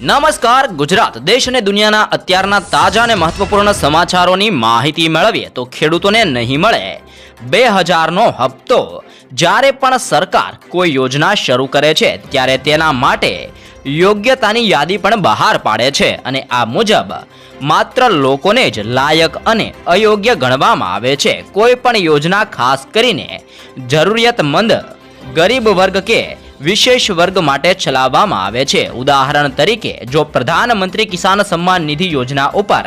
નમસ્કાર, ગુજરાત, દેશ અને દુનિયાના અત્યારના તાજા અને મહત્વપૂર્ણ સમાચારોની માહિતી મેળવીએ તો ખેડૂતોને નહીં મળે. બે હજારનો હપ્તો. જ્યારે પણ સરકાર કોઈ યોજના શરૂ કરે છે, ત્યારે તેના માટે યોગ્યતાની યાદી પણ બહાર પાડે છે અને આ મુજબ માત્ર લોકોને જ લાયક અને અયોગ્ય ગણવામાં આવે છે. કોઈ પણ યોજના ખાસ કરીને જરૂરિયાતમંદ, ગરીબ વર્ગ કે વિશેષ વર્ગ માટે ચલાવવામાં આવે છે. ઉદાહરણ તરીકે, જો પ્રધાનમંત્રી કિસાન સન્માન નિધિ યોજના ઉપર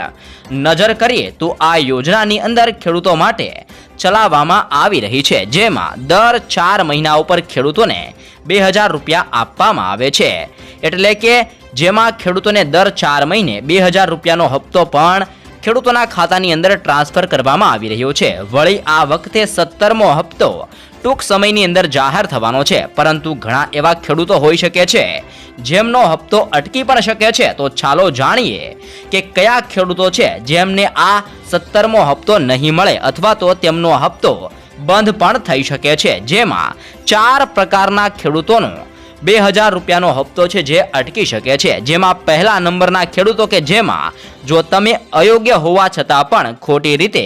નજર કરીએ, તો આ યોજનાની અંદર ખેડૂતો માટે ચલાવવામાં આવી રહી છે, જેમાં દર ચાર મહિના ઉપર ખેડૂતોને બે હજાર રૂપિયા આપવામાં આવે છે. એટલે કે, જેમાં ખેડૂતોને દર ચાર મહિને બે હજાર રૂપિયાનો હપ્તો પણ ખેડૂતોના ખાતાની અંદર ટ્રાન્સફર કરવામાં આવી રહ્યો છે. વળી આ વખતે સત્તરમો હપ્તો ટૂંક સમયની અંદર જાહેર થવાનો છે. પરંતુ ઘણા એવા ખેડૂતો હોઈ શકે છે, જેમનો હપ્તો અટકી પણ શકે છે. તો ચાલો જાણીએ કે કયા ખેડૂતો છે, જેમને આ સત્તરમો હપ્તો નહીં મળે અથવા તો તેમનો હપ્તો બંધ પણ થઈ શકે છે. જેમાં ચાર પ્રકારના ખેડૂતોનો બે હજાર રૂપિયાનો હપ્તો છે, જે અટકી શકે છે. જેમાં પહેલા નંબરના ખેડૂતો કે જેમાં જો તમે અયોગ્ય હોવા છતાં પણ ખોટી રીતે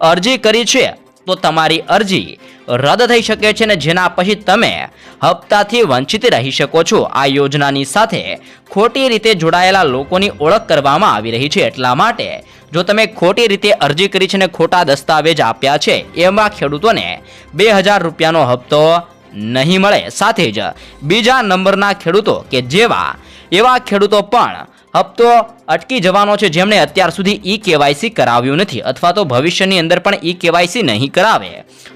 અરજી કરી છે, તો તમારી અરજી રદ થઈ શકે છે ને જેના પછી તમે હપ્તાથી વંચિત રહી શકો છો. આ યોજનાની સાથે ખોટી રીતે જોડાયેલા લોકોની ઓળખ કરવામાં આવી રહી છે. એટલા માટે જો તમે ખોટી રીતે અરજી કરી છે ને ખોટા દસ્તાવેજ આપ્યા છે એવા ખેડૂતોને બે હજાર રૂપિયાનો હપ્તો નહીં મળે. સાથે જ બીજા નંબરના ખેડૂતો કે જેવા એવા ખેડૂતો પણ હપ્તો અટકી જવાનો છે. જેમણે અત્યાર સુધી ઈ કેવાયસી કરાવ્યું નથી અથવા તો ભવિષ્યની અંદર પણ ઈ કેવાયસી નહીં કરાવે.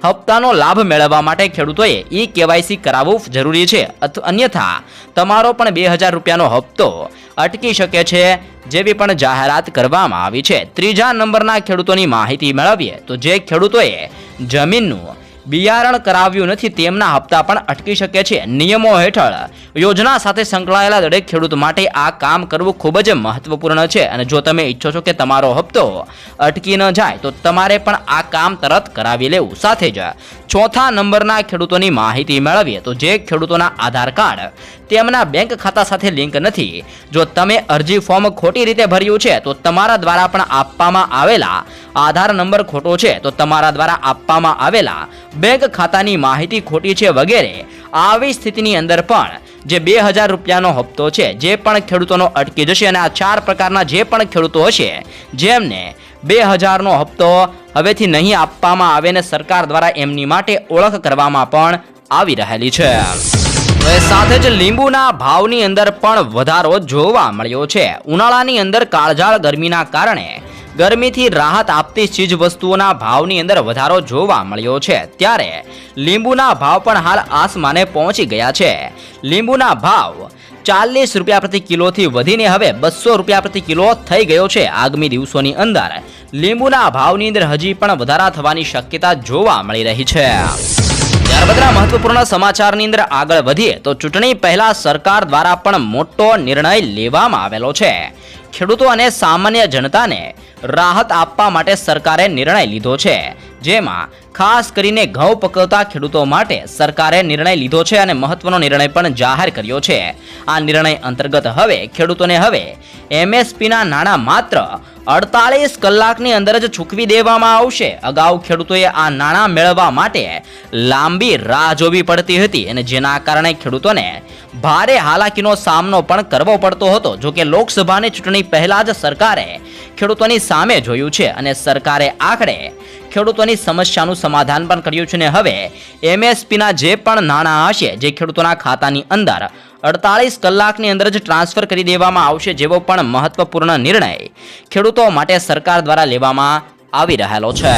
હપ્તાનો લાભ મેળવવા માટે ખેડૂતોએ ઈ કેવાયસી કરાવવું જરૂરી છે. અન્યથા તમારો પણ બે હજાર રૂપિયાનો હપ્તો અટકી શકે છે જેવી પણ જાહેરાત કરવામાં આવી છે. ત્રીજા નંબરના ખેડૂતોની માહિતી મેળવીએ તો જે ખેડૂતોએ જમીનનું બિયારણ કરાવ્યું નથી, તેમના હપ્તા પણ અટકી શકે છે નિયમો હેઠળ. યોજના સાથે સંકળાયેલા દરેક ખેડૂત માટે આ કામ કરવું ખૂબ જ મહત્વપૂર્ણ છે. અને જો તમે ઈચ્છો છો કે તમારો હપ્તો અટકી ન જાય, તો તમારે પણ આ કામ તરત કરાવી લેવું. સાથે જ ચોથા નંબરના ખેડૂતોની માહિતી મેળવીએ, તો જે ખેડૂતોના આધાર કાર્ડ તેમના બેંક ખાતા સાથે લિંક નથી. જો તમે અરજી ફોર્મ ખોટી રીતે ભર્યું છે, તો તમારા દ્વારા પણ આપવામાં આવેલા આધાર નંબર ખોટો છે, તો તમારા દ્વારા આપવામાં આવેલા બેંક ખાતાની માહિતી ખોટી છે વગેરે આવી સ્થિતિની અંદર પણ જે બે હજાર રૂપિયાનો હપ્તો છે, જે પણ ખેડૂતોનો અટકી જશે અને આ ચાર પ્રકારના જે પણ ખેડૂતો હશે, જેમને બે હજારનો હપ્તો હવેથી નહીં આપવામાં આવે ને સરકાર દ્વારા એમની માટે ઓળખ કરવામાં પણ આવી રહેલી છે. સાથે જ લીંબુના ભાવની અંદર પણ વધારો જોવા મળ્યો છે. ઉનાળાની અંદર કાળઝાળ ગરમીના કારણે ગરમીથી રાહત આપતી ચીજ વસ્તુઓના ભાવની અંદર વધારો જોવા મળ્યો છે. ત્યારે લીંબુના ભાવ પણ હાલ આસમાને પહોંચી ગયા છે. લીંબુના ભાવ ચાલીસ રૂપિયા પ્રતિ કિલોથી વધીને હવે બસો રૂપિયા પ્રતિ કિલો થઈ ગયો છે. આગામી દિવસોની અંદર લીંબુના ભાવની અંદર હજી પણ વધારા થવાની શક્યતા જોવા મળી રહી છે. ત્યારબાદના મહત્વપૂર્ણ સમાચારની અંદર આગળ વધીએ તો ચૂંટણી પહેલા સરકાર દ્વારા પણ મોટો નિર્ણય લેવામાં આવેલો છે. ખેડૂતો અને સામાન્ય જનતાને રાહત આપવા માટે સરકારે નિર્ણય લીધો છે. જેમાં ખાસ કરીને ઘઉં પકવતા ખેડૂતો માટે સરકારે નિર્ણય લીધો છે અને મહત્વનો નિર્ણય પણ જાહેર કર્યો છે. આ નિર્ણય અંતર્ગત હવે ખેડૂતોને હવે એમએસપીના નાણાં માત્ર અડતાલીસ કલાકની અંદર જ ચૂકવી દેવામાં આવશે. અગાઉ ખેડૂતોએ આ નાણાં મેળવવા માટે લાંબી રાહ જોવી પડતી હતી અને જેના કારણે ખેડૂતોને ભારે હાલાકીનો સામનો પણ કરવો પડતો હતો. જો કે લોકસભાની ચૂંટણી પહેલા જ સરકારે ખેડૂતોની સામે જોયું છે અને સરકારે આખરે ખેડૂતોની સમસ્યાનું સમાધાન પણ કર્યું છે ને હવે એમએસપીના જે પણ નાણાં હશે જે ખેડૂતોના ખાતાની અંદર અડતાલીસ કલાકની અંદર જ ટ્રાન્સફર કરી દેવામાં આવશે જેવો પણ મહત્વપૂર્ણ નિર્ણય ખેડૂતો માટે સરકાર દ્વારા લેવામાં આવી રહેલો છે.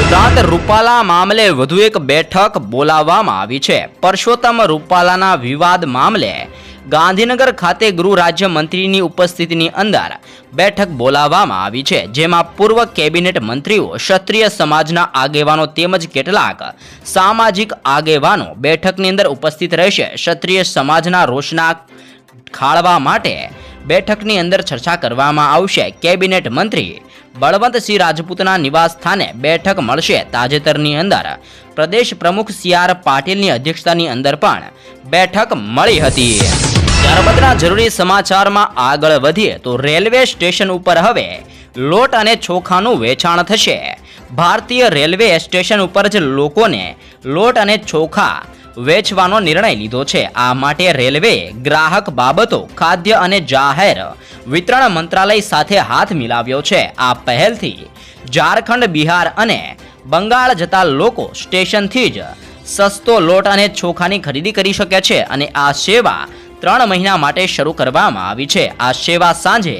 ઉપરાંત રૂપાલા મામલે વધુ એક બેઠક બોલાવવામાં આવી છે. પરસોત્તમ રૂપાલાના વિવાદ મામલે ગાંધીનગર ખાતે ગૃહ રાજ્યમંત્રીની ઉપસ્થિતિની અંદર બેઠક બોલાવવામાં આવી છે, જેમાં પૂર્વ કેબિનેટ મંત્રીઓ, ક્ષત્રિય સમાજના આગેવાનો તેમજ કેટલાક સામાજિક આગેવાનો બેઠકની અંદર ઉપસ્થિત રહેશે. ક્ષત્રિય સમાજના રોષના ખાળવા માટે બેઠકની અંદર ચર્ચા કરવામાં આવશે. કેબિનેટ મંત્રી બળવંતસિંહ રાજપૂતના નિવાસ સ્થાને બેઠક મળશે. તાજેતરની અંદર પ્રદેશ પ્રમુખ સી આર પાટીલની અધ્યક્ષતાની અંદર પણ બેઠક મળી હતી. ત્યારબાદના જરૂરી સમાચારમાં આગળ વધીએ તો રેલવે સ્ટેશન ઉપર હવે લોટ અને ચોખાનું વેચાણ થશે. ભારતીય રેલવે સ્ટેશન ઉપર જ લોકોને લોટ અને ચોખા વેચવાનો નિર્ણય લીધો છે. આ માટે રેલવે ગ્રાહક બાબતો, ખાદ્ય અને જાહેર વિતરણ મંત્રાલય સાથે હાથ મિલાવ્યો છે. આ પહેલથી ઝારખંડ, બિહાર અને બંગાળ જતા લોકો સ્ટેશનથી જ સસ્તો લોટ અને ચોખાની ખરીદી કરી શકે છે અને આ સેવા ત્રણ મહિના માટે શરૂ કરવામાં આવી છે. આ સેવા સાંજે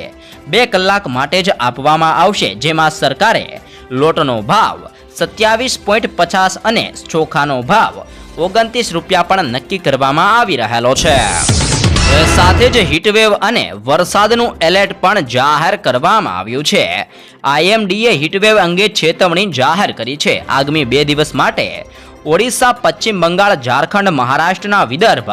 બે કલાક માટે જ આપવામાં આવશે, જેમાં સરકારે લોટનો ભાવ સત્યાવીસ પોઈન્ટ પચાસ અને ચોખાનો ભાવ ઓગણત્રીસ રૂપિયા પણ નક્કી કરવામાં આવી રહેલો છે. સાથે જ હીટવેવ અને વરસાદનું એલર્ટ પણ જાહેર કરવામાં આવ્યું છે. આઈએમડીએ હીટવેવ અંગે ચેતવણી જાહેર કરી છે. આગામી બે દિવસ માટે ઓડિશા, પશ્ચિમ બંગાળ, ઝારખંડ, મહારાષ્ટ્રના વિદર્ભ,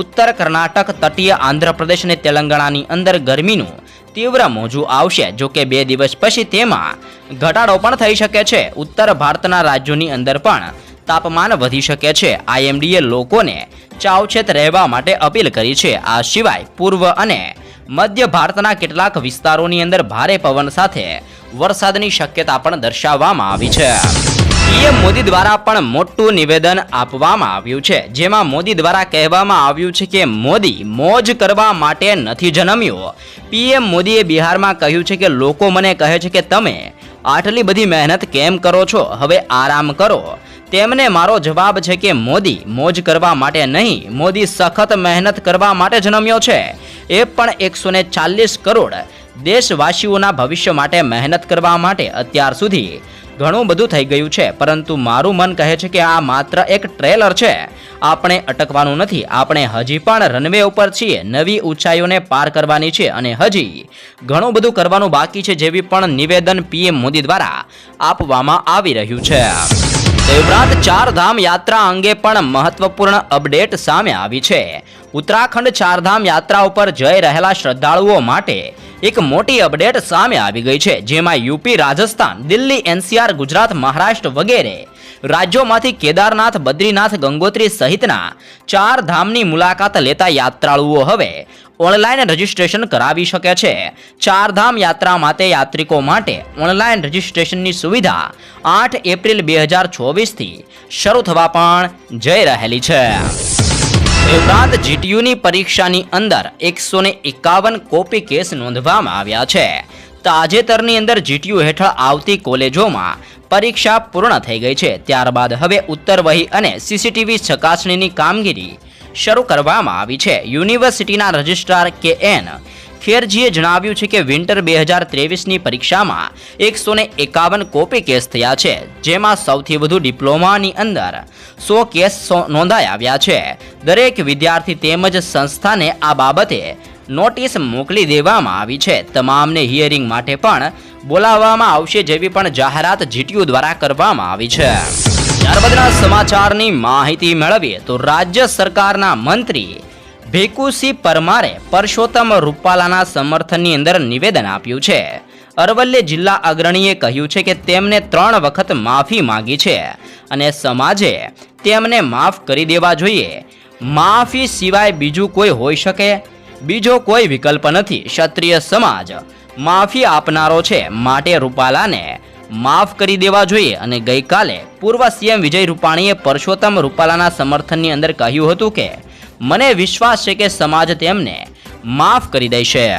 ઉત્તર કર્ણાટક, તટીય આંધ્રપ્રદેશ અને તેલંગાણાની અંદર ગરમીનું તીવ્ર મોજું આવશે. જો કે બે દિવસ પછી તેમાં ઘટાડો પણ થઈ શકે છે. ઉત્તર ભારતના રાજ્યોની અંદર પણ તાપમાન વધી શકે છે. આઈએમડીએ લોકોને ચાવચેત રહેવા માટે અપીલ કરી છે. આ સિવાય પૂર્વ અને મધ્ય ભારતના કેટલાક વિસ્તારોની અંદર ભારે પવન સાથે વરસાદની શક્યતા પણ દર્શાવવામાં આવી છે. પીએમ મોદી દ્વારા પણ મોટું નિવેદન આપવામાં આવ્યું છે. જેમાં મોદી દ્વારા કહેવામાં આવ્યું છે કે મોદી મોજ કરવા માટે નથી જન્મ્યો. પીએમ મોદીએ બિહારમાં કહ્યું છે કે લોકો મને કહે છે કે તમે આટલી બધી મહેનત કેમ કરો છો? હવે આરામ કરો. તેમને મારો જવાબ છે કે મોદી મોજ કરવા માટે નહીં, મોદી સખત મહેનત કરવા માટે જન્મ્યો છે. એ પણ એકસો ચાલીસ કરોડ દેશવાસીઓના ભવિષ્ય માટે મહેનત કરવા માટે અત્યાર સુધી ઘણું બધું થઈ ગયું છે, પરંતુ મારું મન કહે છે કે આ માત્ર એક ટ્રેલર છે. આપણે અટકવાનું નથી, આપણે હજી પણ રનવે ઉપર છીએ, નવી ઊંચાઈઓને પાર કરવાની છે અને હજી ઘણું બધું કરવાનું બાકી છે જેવી પણ નિવેદન પીએમ મોદી દ્વારા આપવામાં આવી રહ્યું છે. તે ઉપરાંત ચારધામ યાત્રા અંગે પણ મહત્વપૂર્ણ અપડેટ સામે આવી છે. ઉત્તરાખંડ ચારધામ યાત્રા ઉપર જઈ રહેલા શ્રદ્ધાળુઓ માટે એક મોટી અપડેટ સામે આવી ગઈ છે, જેમાં યુપી, રાજસ્થાન, દિલ્હી, એનસીઆર, ગુજરાત, મહારાષ્ટ્ર વગેરે રાજ્યોમાંથી કેદારનાથ, બદ્રીનાથ, ગંગોત્રી સહિતના ચાર ધામની મુલાકાત લેતા યાત્રાળુઓ હવે ઓનલાઈન રજીસ્ટ્રેશન કરાવી શકે છે. ચારધામ યાત્રા માટે યાત્રિકો માટે ઓનલાઈન રજીસ્ટ્રેશનની સુવિધા આઠ એપ્રિલ બે હજાર ચોવીસથી શરૂ થવા પણ જઈ રહેલી છે. ઉપરાંત જીટીયુની પરીક્ષાની અંદર એકસો એકાવન કોપી કેસ નોંધવામાં આવ્યા છે. તાજેતરની અંદર જીટીયુ હેઠળ આવતી કોલેજોમાં પરીક્ષા પૂર્ણ થઈ ગઈ છે. ત્યારબાદ હવે ઉત્તર વહી અને સીસીટીવી ચકાસણીની કામગીરી શરૂ કરવામાં આવી છે. યુનિવર્સિટીના રજિસ્ટ્રાર કે એન ખેરજીએ જણાવ્યું છે કે વિન્ટર બે હજાર ત્રેવીસની પરીક્ષામાં એકસો એકાવન કોપી કેસ થયા છે, જેમાં સૌથી વધુ ડિપ્લોમાની અંદર સો કેસ નોંધાઈ આવ્યા છે. દરેક વિદ્યાર્થી તેમજ સંસ્થાને આ બાબતે નોટિસ મોકલી દેવામાં આવી છે. તમામને હિયરિંગ માટે પણ બોલાવવામાં આવશે જેવી પણ જાહેરાત જીટીયુ દ્વારા કરવામાં આવી છે. ત્યારબાદના સમાચારની માહિતી મેળવીએ તો રાજ્ય સરકારના મંત્રી ભેકુસિંહ પરમારે પરસોત્તમ રૂપાલાના સમર્થનની અંદર નિવેદન આપ્યું છે. અરવલ્લી જિલ્લા અગ્રણીએ કહ્યું છે કે તેમને ત્રણ વખત માફી માંગી છે અને સમાજે તેમને માફ કરી દેવા જોઈએ. માફી સિવાય બીજું કોઈ હોઈ શકે? બીજો કોઈ વિકલ્પ નથી, ક્ષત્રિય સમાજ. માફી આપનારો છે, માટે રૂપાલાને માફ કરી દેવા જોઈએ. અને ગઈકાલે પૂર્વ સીએમ વિજય રૂપાણીએ પરસોત્તમ રૂપાલાના સમર્થનની અંદર કહ્યું હતું કે, મને વિશ્વાસ છે કે સમાજ તેમને માફ કરી દેશે.